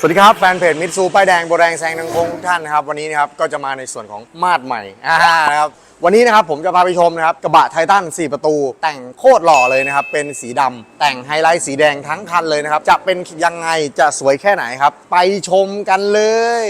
สวัสดีครับ แฟนเพจมิตซูป้ายแดงโบแดงแซงนังคงทุกท่านนะครับ วันนี้นะครับก็จะมาในส่วนของมาดใหม่อ่านะครับวันนี้นะครับผมจะพาไปชมนะครับกระบะไททัน4 ประตู แต่งโคตรหล่อเลยนะครับ เป็นสีดำแต่งไฮไลท์สีแดงทั้งคันเลยนะครับ จะเป็นยังไงจะสวยแค่ไหนครับ ไปชมกันเลย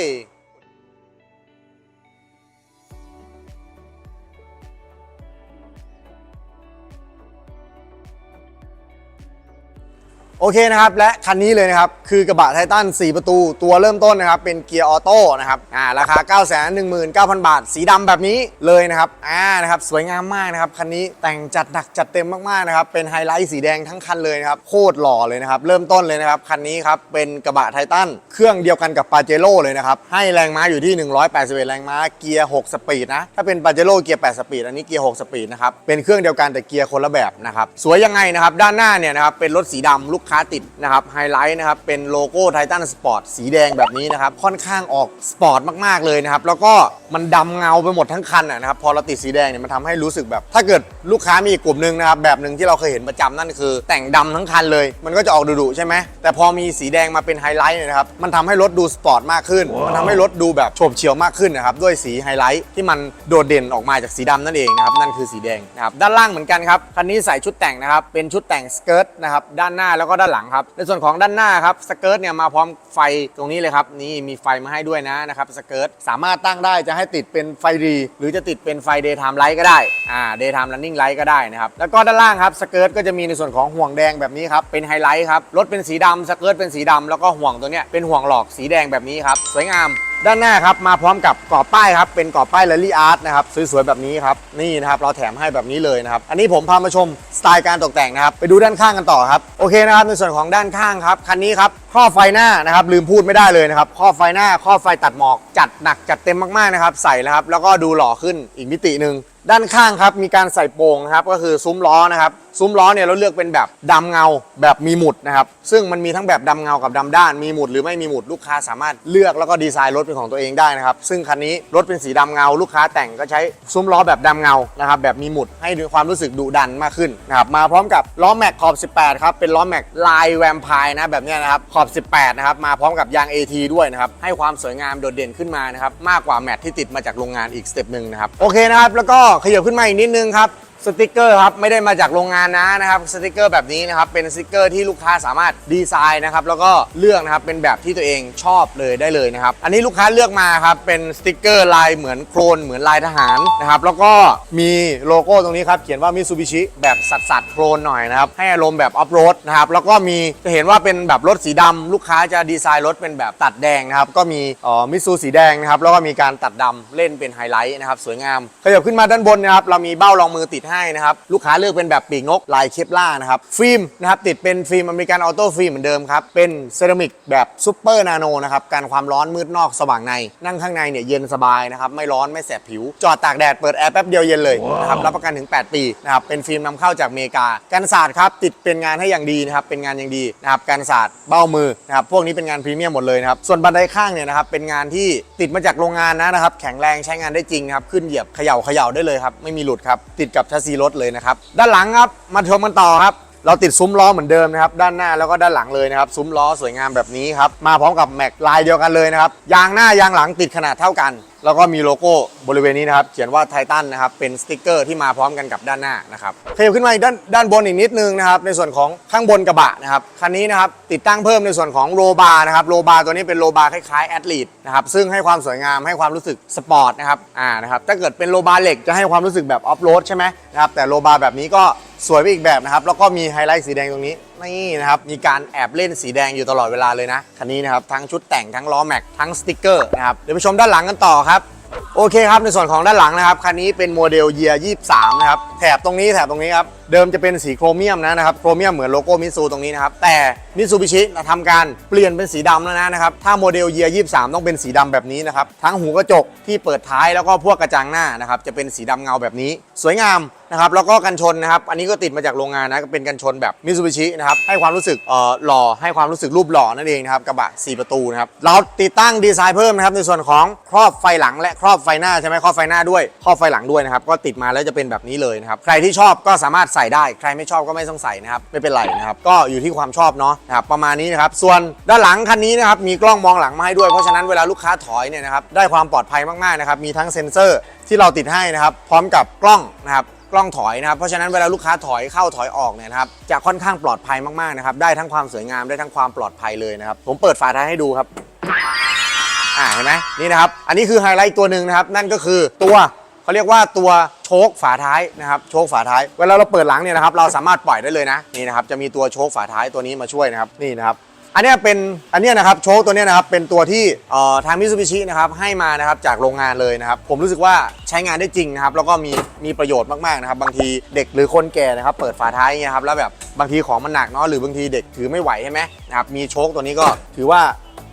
โอเคนะครับ และคันนี้เลยนะครับ คือกระบะไททัน4 ประตู ตัวเริ่มต้นนะครับ เป็นเกียร์ออโต้นะครับอ่าราคา 9 1 9 0 0 0 บาท สีดำแบบนี้เลยนะครับอ่านะครับสวยงามมากนะครับ คันนี้แต่งจัดหนักจัดเต็มมากๆนะครับ เป็นไฮไลท์สีแดงทั้งคันเลยนะครับ โคตรหล่อเลยนะครับ เริ่มต้นเลยนะครับ คันนี้ครับเป็นกระบะไททันเครื่องเดียวกันกับปาเจโร่เลยนะครับให้แรงม้าอยู่ที่ 181 แรงม้าเกียร์ 6 สปีดนะถ้าเป็นปาเจโร่เกียร์ 8 สปีดอันนี้เกียร์ 6 สปีดนะครับเป็นเครื่องเดียวกันแต่เกียร์คนละแบบนะครับสวยยังไงนะครับด้านหน้าเนี่ยนะครับเป็นรถสีดำลูกค้าติดนะครับไฮไลท์นะครับเป็นโลโก้ไททันสปอร์ตสีแดงแบบนี้นะครับค่อนข้างออกสปอร์ตมากๆเลยนะครับแล้วก็มันดำเงาไปหมดทั้งคันอะนะครับพอเราติดสีแดงเนี่ยมันทำให้รู้สึกแบบ ถ้าเกิดลูกค้ามีอีกกลุ่มหนึ่งนะครับแบบหนึ่งที่เราเคยเห็นประจำนั่นคือ แต่งดำทั้งคันเลย มันก็จะออกดุๆใช่ไหมแต่พอมีสีแดงมาเป็นไฮไลท์เนี่ยนะครับมันทำให้รถดูสปอร์ตมากขึ้น มันทำให้รถดูแบบโฉบเฉี่ยวมากขึ้นนะครับด้วยสีไฮไลท์ที่มันโดดเด่นออกมาจากสีดำนั่นเองนะครับนั่นคือสีแดงนะครับด้านล่างเหมือนกันครับคันนี้ใส่ชุดแต่งนะครับเป็นชุดแต่งสเกิร์ตนะครับด้านหน้าแล้วก็ด้านหลังครับ ในส่วนของด้านหน้าครับสเกิร์ตเนี่ยมาพร้อมไฟตรงนี้เลยครับนี่มีไฟมาให้ด้วยนะนะครับสเกิร์ตสามารถตั้งได้จะให้ติดเป็นไฟรี หรือจะติดเป็นไฟเดย์ไทม์ไลท์ก็ได้อ่า daytime running light ก็ได้นะครับแล้วก็ด้านล่างครับสเกิร์ตก็จะมีในส่วนของห่วงแดงแบบนี้ครับเป็นไฮไลท์ครับรถเป็นสีดำสเกิร์ตเป็นสีดำแล้วก็ห่วงตัวเนี้ยเป็นห่วงหลอกสีแดงแบบนี้ครับสวยงาม ด้านหน้าครับมาพร้อมกับกรอบป้ายครับเป็นกรอบป้าย Rally Art นะครับสวยๆแบบนี้ครับนี่นะครับเราแถมให้แบบนี้เลยนะครับอันนี้ผมพามาชมสไตล์การตกแต่งนะครับไปดูด้านข้างกันต่อครับโอเคนะครับในส่วนของด้านข้างครับคันนี้ครับครอไฟหน้านะครับลืมพูดไม่ได้เลยนะครับครอไฟหน้าครอไฟตัดหมอกจัดหนักจัดเต็มมากๆนะครับใส่แล้วครับแล้วก็ดูหล่อขึ้นอีกมิติหนึ่งด้านข้างครับมีการใส่โป่งครับก็คือซุ้มล้อนะครับ ซุ้มล้อเนี่ยเราเลือกเป็นแบบดำเงาแบบมีหมุดนะครับ ซึ่งมันมีทั้งแบบดำเงากับดำด้านมีหมุดหรือไม่มีหมุดลูกค้าสามารถเลือกแล้วก็ดีไซน์รถเป็นของตัวเองได้นะครับ ซึ่งคันนี้รถเป็นสีดำเงา ลูกค้าแต่งก็ใช้ซุ้มล้อแบบดำเงานะครับแบบมีหมุดให้ดความรู้สึกดุดันมากขึ้นนะครับมาพร้อมกับล้อแม็กขอบ 18 ครับ เป็นล้อแม็กลายแวมไพร์นะแบบนี้นะครับขอบ 18 นะครับมาพร้อมกับยาง AT ด้วยนะครับให้ความสวยงามโดดเด่นขึ้นมานะครับมากกว่าแมทที่ติดมาจากโรงงานอีกสเต็ปหนึ่งนะครับโอเคนะครับแล้วก็ขยับขึ้นมาอีกนิดนึงครับ สติกเกอร์ครับไม่ได้มาจากโรงงานนะนะครับสติกเกอร์แบบนี้นะครับเป็นสติกเกอร์ที่ลูกค้าสามารถดีไซน์นะครับแล้วก็เลือกนะครับเป็นแบบที่ตัวเองชอบเลยได้เลยนะครับอันนี้ลูกค้าเลือกมาครับเป็นสติกเกอร์ลายเหมือนโครนเหมือนลายทหารนะครับแล้วก็มีโลโก้ตรงนี้ครับเขียนว่ามิ t ูบิชิแบบสัดสัดๆโครนหน่อยนะครับให้อารมณ์แบบออฟโรดนะครับแล้วก็มีจะเห็นว่าเป็นแบบรถสีดำลูกค้าจะดีไซน์รถเป็นแบบตัดแดงนะครับก็มีอ่อมิซูสีแดงนะครับแล้วก็มีการตัดดำเล่นเป็นไฮไลท์นะครับสวยงามขยับขึ้นมาด้านบนนะครับเรามีเบ้ารองมือติดให้นะครับ ลูกค้าเลือกเป็นแบบปีกนกลายเคปล่านะครับ ฟิล์มนะครับติดเป็นฟิล์มอเมริกันออโต้ฟิล์มเหมือนเดิมครับ เป็นเซรามิกแบบซูเปอร์นาโนนะครับกันความร้อนมืดนอกสว่างใน นั่งข้างในเนี่ยเย็นสบายนะครับไม่ร้อนไม่แสบผิว จอดตากแดดเปิดแอร์แป๊บเดียวเย็นเลยนะครับรับประกันถึง 8 ปีนะครับเป็นฟิล์มนำเข้าจากอเมริกากันศาสตร์ครับติดเป็นงานให้อย่างดีนะครับเป็นงานอย่างดีนะครับกันศาสตร์เบ้ามือนะครับพวกนี้เป็นงานพรีเมียมหมดเลยนะครับส่วนบันไดข้างเนี่ยนะครับเป็นงานที่ติดมาจากโรงงานนะนะครับแข็งแรงใช้งานได้จริงนะครับขึ้นเหยียบเขย่าเขย่าได้เลยครับไม่มีหลุดครับติดกับชัสซีรถเลยนะครับ ด้านหลังครับมาชมกันต่อครับ เราติดซุ้มล้อเหมือนเดิมนะครับ ด้านหน้าแล้วก็ด้านหลังเลยนะครับ ซุ้มล้อสวยงามแบบนี้ครับ มาพร้อมกับแม็กลายเดียวกันเลยนะครับ ยางหน้ายางหลังติดขนาดเท่ากัน แล้วก็มีโลโก้บริเวณนี้นะครับ เขียนว่าไททันนะครับ เป็นสติกเกอร์ที่มาพร้อมกันกับด้านหน้านะครับขยับขึ้นมาอีกด้านด้านบนอีกนิดนึงนะครับ ในส่วนของข้างบนกระบะนะครับ คันนี้นะครับติดตั้งเพิ่มในส่วนของโรบาร์นะครับโรบาร์ตัวนี้เป็นโรบาร์คล้ายๆแอดลีดนะครับ ซึ่งให้ความสวยงามให้ความรู้สึกสปอร์ตนะครับ อ่า นะครับ ถ้าเกิดเป็นโรบาร์เหล็กจะให้ความรู้สึกแบบออฟโรดใช่ไหมนะครับ แต่โรบาร์แบบนี้ก็สวยไปอีกแบบนะครับ แล้วก็มีไฮไลท์สีแดงตรงนี้ นี่นะครับ มีการแอบเล่นสีแดงอยู่ตลอดเวลาเลยนะ คันนี้นะครับ ทั้งชุดแต่ง ทั้งล้อแม็ก ทั้งสติกเกอร์นะครับ เดี๋ยวไปชมด้านหลังกันต่อครับ โอเคครับ ในส่วนของด้านหลังนะครับ คันนี้เป็นโมเดลเยียร์23 นะครับแถบตรงนี้แถบตรงนี้ครับ เดิมจะเป็นสีโครเมียมนะนะครับ โครเมียมเหมือนโลโก้มิซูตรงนี้นะครับ แต่มิซูบิชิทำการเปลี่ยนเป็นสีดำแล้วนะนะครับ ถ้าโมเดลเยีย23ต้องเป็นสีดำแบบนี้นะครับ ทั้งหูกระจกที่เปิดท้ายแล้วก็พวกกระจังหน้านะครับจะเป็นสีดำเงาแบบนี้ สวยงามนะครับแล้วก็กันชนนะครับ อันนี้ก็ติดมาจากโรงงานนะก็เป็นกันชนแบบมิซูบิชินะครับให้ความรู้สึกเอ่อหล่อให้ความรู้สึกรูปหล่อนั่นเองนะครับกระบะ 4 ประตูนะครับเราติดตั้งดีไซน์เพิ่มนะครับในส่วนของครอบไฟหลังและครอบไฟหน้าใช่ไหมครอบไฟหน้าด้วยครอบไฟหลังด้วยนะครับก็ติดมาแล้วจะเป็นแบบนี้เลยนะนะครับใครที่ชอบก็สามารถใส่ได้ ใครไม่ชอบก็ไม่ต้องใส่นะครับไม่เป็นไรนะครับก็อยู่ที่ความชอบเนาะนะครับประมาณนี้นะครับส่วนด้านหลังคันนี้นะครับมีกล้องมองหลังมาให้ด้วยเพราะฉะนั้นเวลาลูกค้าถอยเนี่ยนะครับได้ความปลอดภัยมากๆนะครับมีทั้งเซ็นเซอร์ที่เราติดให้นะครับพร้อมกับกล้องนะครับกล้องถอยนะครับเพราะฉะนั้นเวลาลูกค้าถอยเข้าถอยออกเนี่ยนะครับจะค่อนข้างปลอดภัยมากๆนะครับได้ทั้งความสวยงามได้ทั้งความปลอดภัยเลยนะครับผมเปิดฝาท้ายให้ดูครับอ่าเห็นไหมนี่นะครับอันนี้คือไฮไลท์ตัวหนึ่งนะครับนั่นก็คือตัว เขาเรียกว่าตัวโชคฝาท้ายนะครับโชคฝาท้าย เวลาเราเปิดหลังเนี่ยนะครับเราสามารถปล่อยได้เลยนะนี่นะครับจะมีตัวโชคฝาท้ายตัวนี้มาช่วยนะครับนี่นะครับอันนี้เป็นอันนี้นะครับโชคตัวนี้นะครับเป็นตัวที่ทางมิซูบิชินะครับให้มานะครับจากโรงงานเลยนะครับผมรู้สึกว่าใช้งานได้จริงนะครับแล้วก็มีมีประโยชน์มากๆนะครับบางทีเด็กหรือคนแก่นะครับเปิดฝาท้ายเงี้ยครับแล้วแบบบางทีของมันหนักเนาะหรือบางทีเด็กถือไม่ไหวใช่ไหมนะครับมีโชคตัวนี้ก็ถือว่า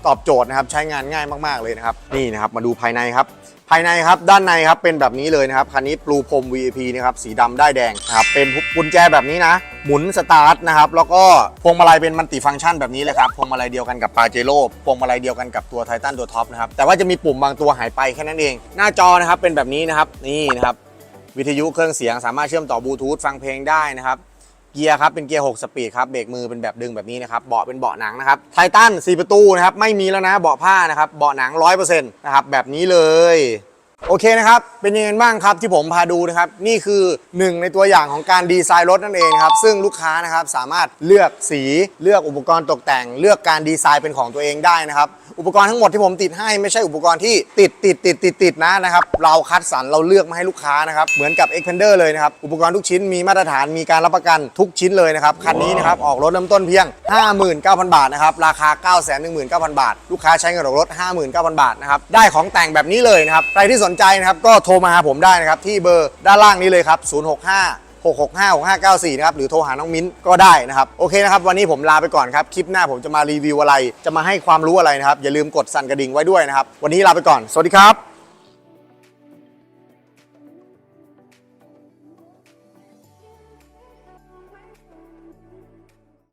ตอบโจทย์นะครับใช้งานง่ายมากๆเลยนะครับนี่นะครับมาดูภายในครับ ภายในครับด้านในครับเป็นแบบนี้เลยนะครับคันนี้ปลูพรม VIP นะครับสีดำได้แดงครับเป็นกุญแจแบบนี้นะ หมุนสตาร์ทนะครับแล้วก็พวงมาลัยเป็นมัลติฟังก์ชันแบบนี้เลยครับพวงมาลัยเดียวกันกับปาเจโร่พวงมาลัยเดียวกันกับตัวไททันตัวท็อปนะครับแต่ว่าจะมีปุ่มบางตัวหายไปแค่นั้นเอง หน้าจอนะครับเป็นแบบนี้นะครับนี่นะครับวิทยุเครื่องเสียงสามารถเชื่อมต่อบลูทูธฟังเพลงได้นะครับ เกียร์ครับเป็นเกียร์6สปีดครับเบรกมือเป็นแบบดึงแบบนี้นะครับเบาะเป็นเบาะหนังนะครับไททัน4ประตูนะครับไม่มีแล้วนะเบาะผ้านะครับเบาะหนัง 100%นะครับแบบนี้เลยโอเคนะครับ เป็นยังไงบ้างครับที่ผมพาดูนะครับ นี่คือหนึ่งในตัวอย่างของการดีไซน์รถนั่นเองครับ ซึ่งลูกค้านะครับสามารถเลือกสี เลือกอุปกรณ์ตกแต่ง เลือกการดีไซน์เป็นของตัวเองได้นะครับ อุปกรณ์ทั้งหมดที่ผมติดให้ไม่ใช่อุปกรณ์ที่ติดติดติดติดติดนะนะครับเราคัดสรรเราเลือกมาให้ลูกค้านะครับเหมือนกับ Xpander เลยนะครับอุปกรณ์ทุกชิ้นมีมาตรฐานมีการรับประกันทุกชิ้นเลยนะครับคันนี้นะครับออกรถเริ่มต้นเพียง 59,000 บาทนะครับราคา 919,000 บาท ลูกค้าใช้เงินออกรถ 59,000 บาทนะครับได้ของแต่งแบบนี้เลยนะครับใครที่สนใจนะครับก็โทรมาหาผมได้นะครับที่เบอร์ด้านล่างนี้เลยครับ065 665 6594 นะครับ หรือโทรหาน้องมิ้นก็ได้นะครับ โอเคนะครับ วันนี้ผมลาไปก่อนครับ คลิปหน้าผมจะมารีวิวอะไร จะมาให้ความรู้อะไรนะครับ อย่าลืมกดสั่นกระดิ่งไว้ด้วยนะครับ วันนี้ลาไปก่อน สวัสดีครับ